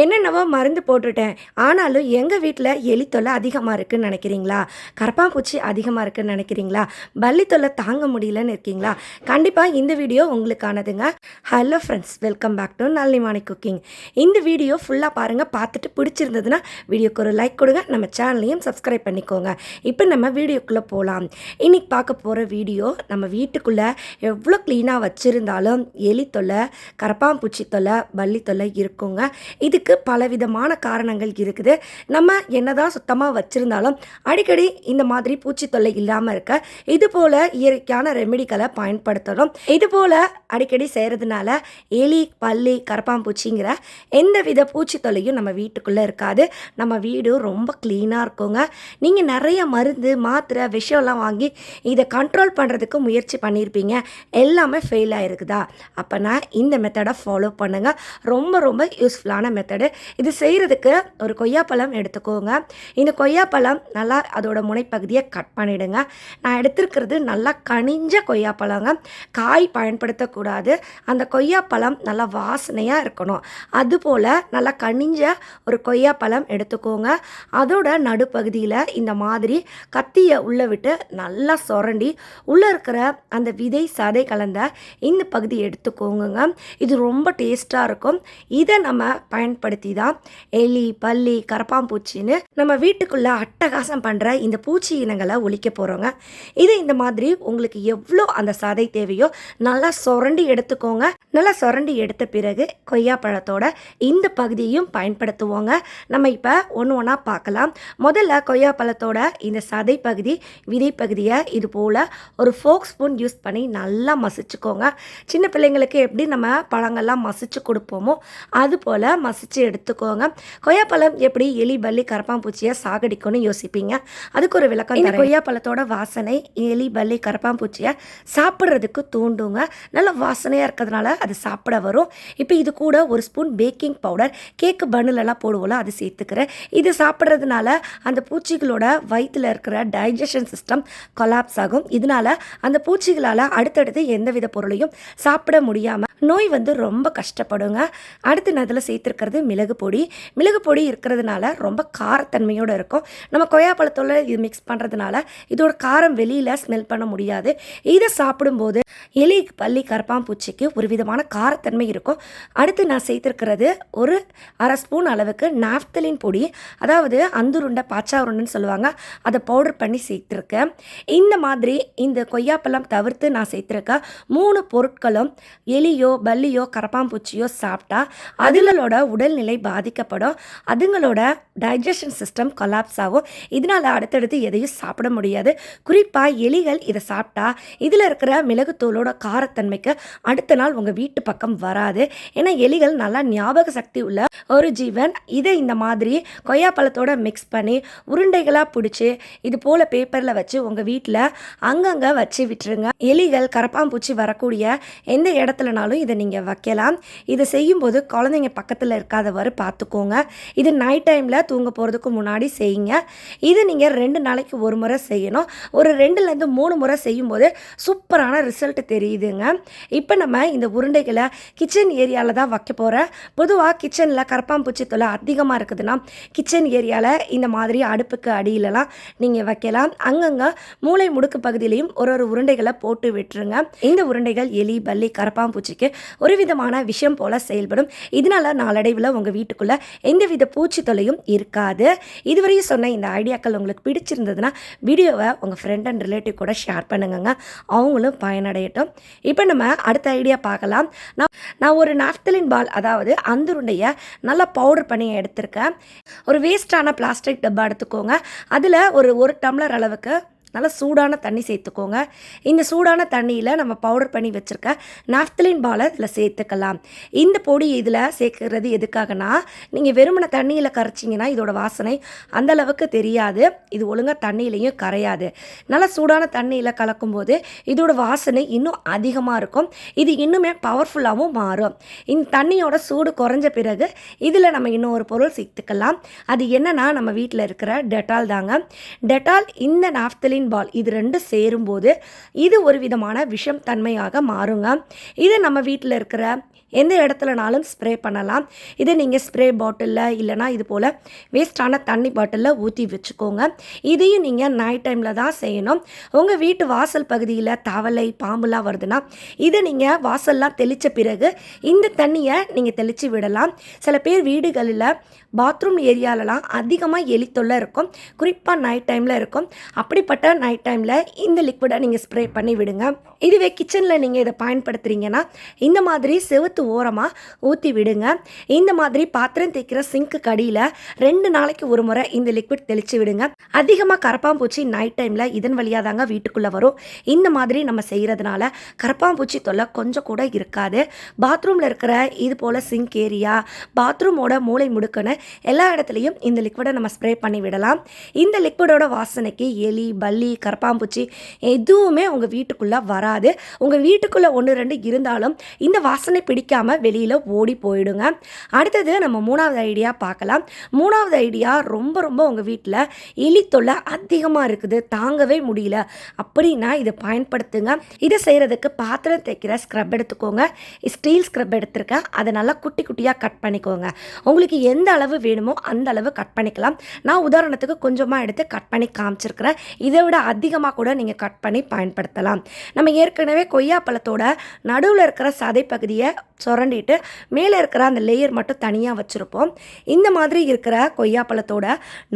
என்னென்னவோ மருந்து போட்டுட்டேன். ஆனாலும் எங்கள் வீட்டில் எலி தொல்லை அதிகமாக இருக்குன்னு நினைக்கிறீங்களா? கரப்பாம்பூச்சி அதிகமாக இருக்குன்னு நினைக்கிறீங்களா? பள்ளி தொல்லை தாங்க முடியலன்னு இருக்கீங்களா? கண்டிப்பாக இந்த video உங்களுக்கானதுங்க. Hello friends welcome back to Nallimani cooking இந்த வீடியோ ஃபுல்லாக பாருங்கள் பார்த்துட்டு பிடிச்சிருந்ததுன்னா வீடியோக்கு ஒரு லைக் கொடுங்க நம்ம சேனலையும் சப்ஸ்கிரைப் பண்ணிக்கோங்க. இப்போ நம்ம வீடியோக்குள்ளே போகலாம் இன்றைக்கி பார்க்க போகிற வீடியோ நம்ம வீட்டுக்குள்ளே எவ்வளோ க்ளீனாக வச்சுருந்தாலும் எலி தொல்லை கரப்பாம்பூச்சி தொல்லை பள்ளி தொல்லை இருக்குங்க. இதுக்கு பலவிதமான காரணங்கள் இருக்குது. நம்ம என்னதான் சுத்தமாக வச்சுருந்தாலும் அடிக்கடி இந்த மாதிரி பூச்சி தொல்லை இல்லாமல் இருக்க இது போல் இயற்கையான ரெமெடிகளை பயன்படுத்தணும். இது போல் அடிக்கடி செய்கிறதுனால எலி பல்லி கரப்பாம்பூச்சிங்கிற எந்த வித பூச்சி தொல்லையும் நம்ம வீட்டுக்குள்ளே இருக்காது. நம்ம வீடு ரொம்ப க்ளீனாக இருக்குங்க. நீங்கள் நிறைய மருந்து மாத்திரை விஷயம்லாம் வாங்கி இதை கண்ட்ரோல் பண்ணுறதுக்கு முயற்சி பண்ணியிருப்பீங்க எல்லாமே ஃபெயில் ஆகிருக்குதா அப்போனா இந்த மெத்தடை ஃபாலோ பண்ணுங்கள் ரொம்ப ரொம்ப யூஸ்ஃபுல்லான மெத்தட் இது செய்கிறதுக்கு ஒரு கொய்யாப்பழம் எடுத்துக்கோங்க. இந்த கொய்யாப்பழம் நல்லா அதோட முனைப்பகுதியை கட் பண்ணிவிடுங்க நான் எடுத்திருக்கிறது நல்லா கனிஞ்ச கொய்யாப்பழங்க. காய் பயன்படுத்தக்கூடாது. அந்த கொய்யாப்பழம் நல்லா வாசனையாக இருக்கணும். அதுபோல் நல்லா கனிஞ்ச ஒரு கொய்யாப்பழம் எடுத்துக்கோங்க. அதோட நடுப்பகுதியில் இந்த மாதிரி கத்தியை உள்ளே விட்டு நல்லா சுரண்டி உள்ளே இருக்கிற அந்த விதை சதை கலந்த இந்த பகுதி எடுத்துக்கோங்க இது ரொம்ப டேஸ்ட்டாக இருக்கும். இதை நம்ம பயன்படுத்தி தான் எலி பல்லி கரப்பாம்பூச்சின்னு நம்ம வீட்டுக்குள்ளே அட்டகாசம் பண்ணுற இந்த பூச்சி இனங்களை ஒழிக்க போகிறோங்க இது இந்த மாதிரி உங்களுக்கு எவ்வளோ அந்த சதை தேவையோ நல்லா சுரண்டி எடுத்துக்கோங்க. நல்லா சுரண்டி எடுத்த பிறகு கொய்யாப்பழத்தோட இந்த பகுதியையும் பயன்படுத்துவோங்க. நம்ம இப்போ ஒன்று ஒன்றா பார்க்கலாம். முதல்ல கொய்யாப்பழத்தோட இந்த சதை பகுதி விதை பகுதியை இது போல் ஒரு ஃபோக் ஸ்பூன் யூஸ் பண்ணி நல்லா மசிச்சுக்கோங்க. சின்ன பிள்ளைங்களுக்கு எப்படி நம்ம பழங்கள்லாம் மசிச்சு கொடுப்போமோ அது போல் மசிச்சு எடுத்துக்கோங்க. கொய்யாப்பழம் எப்படி எலி பல்லி கரப்பாம்பூச்சியை சாகடிக்கும்னு யோசிப்பீங்க. அதுக்கு ஒரு விளக்கம் இந்த கொய்யாப்பழத்தோட வாசனை எலி பல்லி கரப்பாம்பூச்சியை சாப்பிட்றதுக்கு தூண்டுங்க. நல்ல வாசனையாக இருக்கிறதுனால அது சாப்பிட வரும். இப்போ இது கூட ஒரு ஸ்பூன் பேக்கிங் பவுடர் கேக்கு பன்னுலலாம் போடுவோம்ல அது சேர்த்துக்கிறேன். இது சாப்பிட்றதுனால அந்த பூச்சிகளோட வயிற்றில் இருக்கிற டைஜஷன் சிஸ்டம் கொலாப்ஸ் ஆகும். இதனால அந்த பூச்சிகளால் அடுத்தடுத்து எந்தவித பொருளையும் சாப்பிட முடியாமல் நோய் வந்து ரொம்ப கஷ்டப்படுங்க. அடுத்து நான் இதில் சேர்த்துருக்கிறது மிளகு பொடி. மிளகு பொடி இருக்கிறதுனால ரொம்ப காரத்தன்மையோடு இருக்கும். நம்ம கொய்யாப்பழத்தோட இது மிக்ஸ் பண்ணுறதுனால இதோட காரம் வெளியில் ஸ்மெல் பண்ண முடியாது. இதை சாப்பிடும்போது எலி பள்ளி கரப்பாம்பூச்சிக்கு ஒரு விதமான காரத்தன்மை இருக்கும். அடுத்து நான் சேர்த்துருக்கிறது ஒரு அரை ஸ்பூன் அளவுக்கு நாப்தலின் பொடி. அதாவது அந்துருண்டை பாச்சா உருண்டைன்னு சொல்லுவாங்க. அதை பவுடர் பண்ணி சேர்த்துருக்கேன். இந்த மாதிரி இந்த கொய்யாப்பழம் தவிர்த்து நான் சேர்த்துருக்க மூணு பொருட்களும் எலியோ பல்லியோ கரப்பாம்பூச்சியோ சாப்பிட்டா அதுங்களோட உடல்நிலை பாதிக்கப்படும் அதுங்களோட டைஜஷன் சிஸ்டம் கொலாப்ஸ் ஆகும். இதனால் அடுத்தடுத்து எதையும் சாப்பிட முடியாது. குறிப்பாக எலிகள் இதை சாப்பிட்டா இதில் இருக்கிற மிளகுத்தூளோட காரத்தன்மைக்கு அடுத்த நாள் உங்கள் வீட்டு பக்கம் வராது. ஏன்னா எலிகள் நல்லா ஞாபக சக்தி உள்ள ஒரு ஜீவன். இதை இந்த மாதிரி கொய்யாப்பழத்தோட மிக்ஸ் பண்ணி உருண்டைகளாக பிடிச்சி இது போல் பேப்பரில் வச்சு உங்கள் வீட்டில் அங்கங்கே வச்சு விட்டுருங்க. எலிகள் கரப்பாம்பூச்சி வரக்கூடிய எந்த இடத்துலனாலும் இதை நீங்கள் வைக்கலாம். இதை செய்யும்போது குழந்தைங்க பக்கத்தில் இருக்காதவாறு பார்த்துக்கோங்க. இது நைட் டைமில் தூங்க போகிறதுக்கு முன்னாடி செய்யுங்க. இது நீங்கள் ரெண்டு நாளைக்கு ஒரு முறை செய்யணும். ஒரு ரெண்டுலேருந்து மூணு முறை செய்யும்போது சூப்பரான ரிசல்ட் தெரியுதுங்க. இப்போ நம்ம இந்த உருண்டைகளை கிச்சன் ஏரியாவில் தான் வைக்க போகிறேன் பொதுவாக கிச்சனில் கரப்பாம்பூச்சி தொலை அதிகமாக இருக்குதுன்னா கிச்சன் ஏரியாவில் இந்த மாதிரி அடுப்புக்கு அடியிலலாம் நீங்கள் வைக்கலாம். அங்கங்கே மூளை முடுக்கு பகுதியிலையும் ஒரு ஒரு உருண்டைகளை போட்டு விட்டுருங்க. இந்த உருண்டைகள் எலி பல்லி கரப்பாம்பூச்சிக்கு ஒரு விதமான விஷயம் போல் செயல்படும். இதனால் நாளடைவில் உங்கள் வீட்டுக்குள்ளே எந்தவித பூச்சி தொல்லையும் இருக்காது. இதுவரையும் சொன்ன இந்த ஐடியாக்கள் உங்களுக்கு பிடிச்சிருந்ததுன்னா வீடியோவை உங்கள் ஃப்ரெண்ட் அண்ட் ரிலேட்டிவ் கூட ஷேர் பண்ணுங்கங்க. அவங்களும் பயனடையட்டும். இப்போ நம்ம அடுத்த ஐடியா பார்க்கலாம். நான் நான் ஒரு நாஃப்தலின் பால் அதாவது அந்துருண்டையை நல்லா பவுடர் பண்ணி எடுத்திருக்கேன். ஒரு வேஸ்டான பிளாஸ்டிக் டப்பா எடுத்துக்கோங்க. அதில் ஒரு ஒரு டம்ளர் அளவுக்கு நல்லா சூடான தண்ணி சேர்த்துக்கோங்க. இந்த சூடான தண்ணியில் நம்ம பவுடர் பண்ணி வச்சுருக்க நாப்தலின் பாலை இதில் சேர்த்துக்கலாம். இந்த பொடி இதில் சேர்க்குறது எதுக்காகனா நீங்கள் வெறுமன தண்ணியில் கரைச்சிங்கன்னா இதோட வாசனை அந்தளவுக்கு தெரியாது. இது ஒழுங்காக தண்ணியிலையும் கரையாது. நல்லா சூடான தண்ணியில் கலக்கும்போது இதோட வாசனை இன்னும் அதிகமாக இருக்கும். இது இன்னுமே பவர்ஃபுல்லாகவும் மாறும். இந்த தண்ணியோட சூடு குறைஞ்ச பிறகு இதில் நம்ம இன்னும் ஒரு பொருள் சேர்த்துக்கலாம். அது என்னென்னா நம்ம வீட்டில் இருக்கிற டெட்டால் தாங்க. டெட்டால் இந்த நாஃப்தலின் பால் இது ரெண்டும் சேரும்போது இது ஒரு விதமான விஷம் தன்மையாக மாறுங்க. இது நம்ம வீட்டில் இருக்கிற எந்த இடத்துலனாலும் ஸ்ப்ரே பண்ணலாம். இதை நீங்கள் ஸ்ப்ரே பாட்டிலில் இல்லைனா இது போல் வேஸ்டான தண்ணி பாட்டிலில் ஊற்றி வச்சுக்கோங்க. இதையும் நீங்கள் நைட் டைமில் தான் செய்யணும். உங்கள் வீட்டு வாசல் பகுதியில் தவளை பாம்புலாம் வருதுன்னா இதை நீங்கள் வாசல்லாம் தெளித்த பிறகு இந்த தண்ணியை நீங்கள் தெளித்து விடலாம். சில பேர் வீடுகளில் பாத்ரூம் ஏரியாலலாம் அதிகமாக எலித்தொல்லை இருக்கும். குறிப்பாக நைட் டைமில் இருக்கும். அப்படிப்பட்ட நைட் டைமில் இந்த லிக்விடை நீங்கள் ஸ்ப்ரே பண்ணி விடுங்க. இதுவே கிச்சனில் நீங்கள் இதை பயன்படுத்துகிறீங்கன்னா இந்த மாதிரி செவுத்து ஓரமாக ஊற்றி விடுங்க. இந்த மாதிரி பாத்திரம் தேய்க்கிற சிங்க்கு கடியில் ரெண்டு நாளைக்கு ஒரு முறை இந்த லிக்விட் தெளித்து விடுங்க. அதிகமாக கரப்பாம்பூச்சி நைட் டைமில் இதன் வழியாக தாங்க வீட்டுக்குள்ளே வரும். இந்த மாதிரி நம்ம செய்கிறதுனால கரப்பாம்பூச்சி தொல்லை கொஞ்சம் கூட இருக்காது. பாத்ரூமில் இருக்கிற இது போல் சிங்க் ஏரியா பாத்ரூமோட மூளை முடுக்குன்னு எல்லா இடத்துலையும் இந்த லிக்விடை நம்ம ஸ்ப்ரே பண்ணி விடலாம். இந்த லிக்விடோட வாசனைக்கு எலி பல்லி கரப்பாம்பூச்சி எதுவுமே உங்கள் வீட்டுக்குள்ளே வராது. உங்கள் வீட்டுக்குள்ளே ஒன்று ரெண்டு இருந்தாலும் இந்த வாசனை பிடிக்காம வெளியில் ஓடி போயிடுங்க. அடுத்தது நம்ம மூணாவது ஐடியா பார்க்கலாம். மூணாவது ஐடியா ரொம்ப ரொம்ப உங்கள் வீட்டில் எலி தொல்லை அதிகமாக இருக்குது. தாங்கவே முடியல. அப்படின்னா இதை பயன்படுத்துங்க. இதை செய்கிறதுக்கு பாத்திரம் தைக்கிற ஸ்க்ரப் எடுத்துக்கோங்க. ஸ்டீல் ஸ்க்ரப் எடுத்திருக்கேன் அதை நல்லா குட்டி குட்டியாக கட் பண்ணிக்கோங்க. உங்களுக்கு எந்த அளவு வேணுமோ அந்த அளவு கட் பண்ணிக்கலாம். நான் உதாரணத்துக்கு கொஞ்சமாக எடுத்து கட் பண்ணி காமிச்சிருக்கிறேன். இதை விட அதிகமாக கூட நீங்கள் கட் பண்ணி பயன்படுத்தலாம். நம்ம ஏற்கனவே கொய்யாப்பழத்தோட நடுவில் இருக்கிற சதை பகுதியை சுரண்டிட்டு மேலே இருக்கிற அந்த லேயர் மட்டும் தனியாக வச்சுருப்போம். இந்த மாதிரி இருக்கிற கொய்யாப்பழத்தோட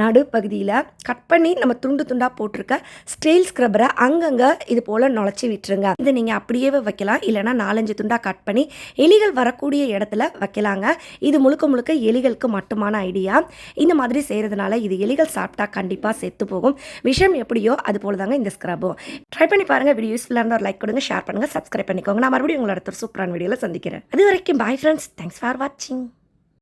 நடு பகுதியில் கட் பண்ணி நம்ம துண்டு துண்டாக போட்டிருக்க ஸ்டெயில் ஸ்க்ரப்பரை அங்கங்கே இது போல் நுழைச்சி விட்டுருங்க. இதை நீங்கள் அப்படியே வைக்கலாம். இல்லைனா நாலஞ்சு துண்டாக கட் பண்ணி எலிகள் வரக்கூடிய இடத்துல வைக்கலாங்க. இது முழுக்க முழுக்க எலிகளுக்கு மட்டுமான ஐடியா இந்த மாதிரி செய்கிறதுனால இது எலிகள் சாப்பிட்டா கண்டிப்பாக செத்து போகும். விஷயம் எப்படியோ அது போல தாங்க இந்த ஸ்க்ரப்பும் ட்ரை பண்ணி பாருங்கள் வீடியோ யூஸ்ஃபுல்லாக இருந்தால் ஒரு லைக் கொடுங்க ஷேர் பண்ணுங்கள் சப்ஸ்கிரைப் பண்ணிக்கோங்க. நான் மறுபடியும் உங்களோட அடுத்த சூப்பரான வீடியோவில் சந்திக்கிறேன். அது வரைக்கும் பாய் ஃப்ரெண்ட்ஸ் தேங்க்ஸ் ஃபார் வாட்சிங்